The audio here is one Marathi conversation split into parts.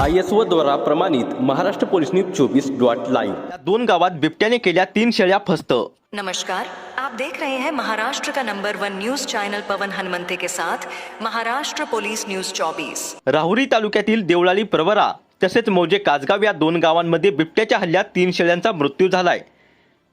आय एस ओ द्वारा प्रमाणित महाराष्ट्र पोलीस न्यूज चोवीस डॉट लाईव्ह. दोन गावात बिबट्याने केल्या तीन शेळ्या फस्त. नमस्कार. आप देख रहे हैं महाराष्ट्र का number one news channel Pawan Hanumante के साथ महाराष्ट्र पुलिस न्यूज 24 राहुरी तालुक्यातील देवळाली प्रवरा तसेच मौजे कासगाव या दोन गावांमध्ये बिबट्याच्या हल्ल्यात तीन शेळ्यांचा मृत्यू झालाय.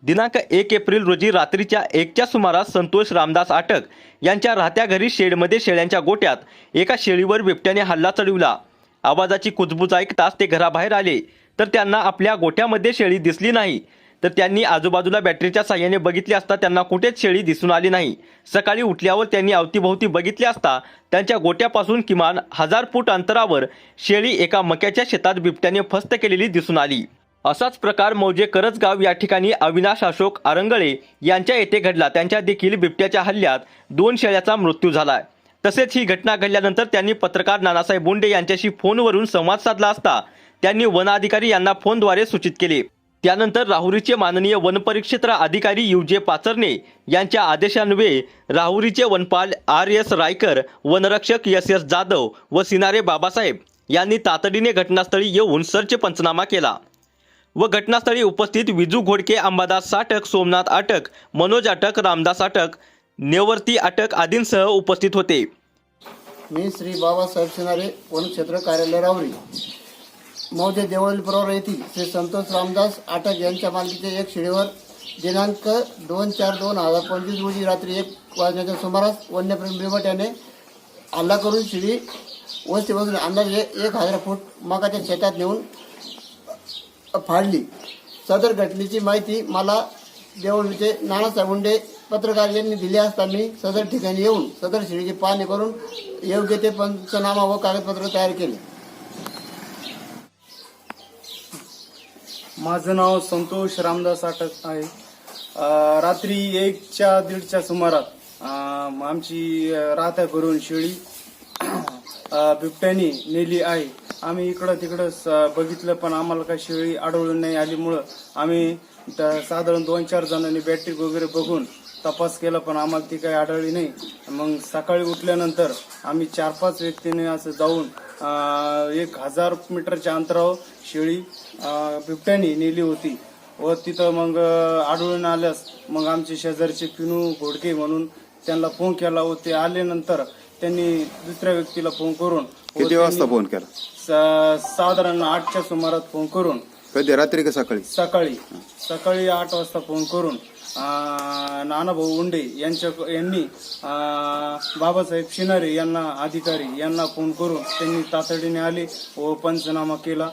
दिनांक एक एप्रिल रोजी रात्रीच्या एकच्या सुमारास संतोष रामदास आटक यांच्या राहत्या घरी शेडमध्ये शेळ्यांच्या गोट्यात एका शेळीवर बिबट्याने हल्ला चढविला. आवाजाची कुजबूज ऐकताच ते घराबाहेर आले. तर त्यांना आपल्या गोट्यामध्ये शेळी दिसली नाही. तर त्यांनी आजूबाजूला बॅटरीच्या साह्याने बघितले असता त्यांना कुठेच शेळी दिसून आली नाही. सकाळी उठल्यावर त्यांनी अवतीभोवती बघितले असता त्यांच्या गोट्यापासून किमान हजार फूट अंतरावर शेळी एका मक्याच्या शेतात बिबट्याने फस्त केलेली दिसून आली. असाच प्रकार मौजे करजगाव या ठिकाणी अविनाश अशोक आरंगळे यांच्या येथे घडला. त्यांच्या देखील बिबट्याच्या हल्ल्यात दोन शेळ्याचा मृत्यू झाला. तसेच ही घटना घडल्यानंतर त्यांनी पत्रकार नानासाहेब बोंडे यांच्याशी फोनवरून संवाद साधला असता त्यांनी वन अधिकारी यांना फोनद्वारे सूचित केले. त्यानंतर राहुरीचे माननीय वनपरिक्षेत्र अधिकारी युजे पाचरणे यांच्या आदेशान्वये राहुरीचे वनपाल आर एस रायकर वनरक्षक एस एस जाधव व सिनारे बाबासाहेब यांनी तातडीने घटनास्थळी येऊन सर्च पंचनामा केला. व घटनास्थळी उपस्थित विजू घोडके अंबादास साटक सोमनाथ अटक मनोज अटक रामदास अटक नेवर्ती अटक आदींसह उपस्थित होते. मी श्री बाबासाहेब शिनारे वनक्षेत्र कार्यालय रावरी. मौजे देवलप्रवर येथील श्री संतोष रामदास आटक यांच्या मालकीच्या एक शिडीवर दिनांक दोन चार दोन हजार पंचवीस रोजी रात्री एक वाजण्याच्या सुमारास वन्यप्रेमी बिबट्याने हल्ला करून शिडी वस्तीपासून अंदाजे एक हजार फूट मकाच्या शेतात नेऊन फाडली. सदर घटनेची माहिती मला देवळीचे नानासाहेब मुंडे पत्रकार यांनी दिले असता मी सदर ठिकाणी येऊन सदर शिडीची पाहणी करून योग्य ते पंचनामा व कागदपत्र तयार केले. माझं नाव संतोष रामदास आटक आहे. रात्री एकच्या दीडच्या सुमारात आमची अं, राहत्या करून शेळी बिबट्याने नेली आहे. आम्ही इकडं तिकडं स- बघितलं पण आम्हाला काही शेळी आढळून नाही आलीमुळं आम्ही त- साधारण दोन चार जणांनी बॅटरी वगैरे बघून तपास केला पण आम्हाला ती काही आढळली नाही. मग सकाळी उठल्यानंतर आम्ही चार पाच व्यक्तीने असं जाऊन एक हजार मीटरच्या अंतरावर शेळी बिबट्याने नेली होती. व तिथं मग आढळून आल्यास मग आमचे शेजारचे पिनू घोडके म्हणून त्यांना फोन केला व ते आल्यानंतर त्यांनी दुसऱ्या व्यक्तीला फोन करून किती वाजता फोन केला? सा- साधारण आठच्या सुमारात फोन करून कधी? रात्री का सकाळी? सकाळी. सकाळी आठ वाजता फोन करून नानाभाऊ उंडे यांच्या यांनी बाबासाहेब शिनारे यांना अधिकारी यांना फोन करून त्यांनी तातडीने आले व पंचनामा केला.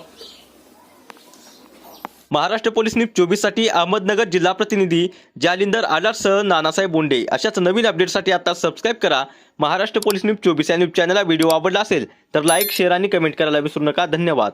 महाराष्ट्र पोलीस न्यूज चोवीससाठी अहमदनगर जिल्हा प्रतिनिधी जालिंदर आलारसह नानासाहेब बोंडे अशाच नवीन अपडेटसाठी आता सबस्क्राईब करा. महाराष्ट्र पोलीस न्यूज चोवीस या न्यूज चॅनलला व्हिडिओ आवडला असेल तर लाईक शेअर आणि कमेंट करायला विसरू नका. धन्यवाद.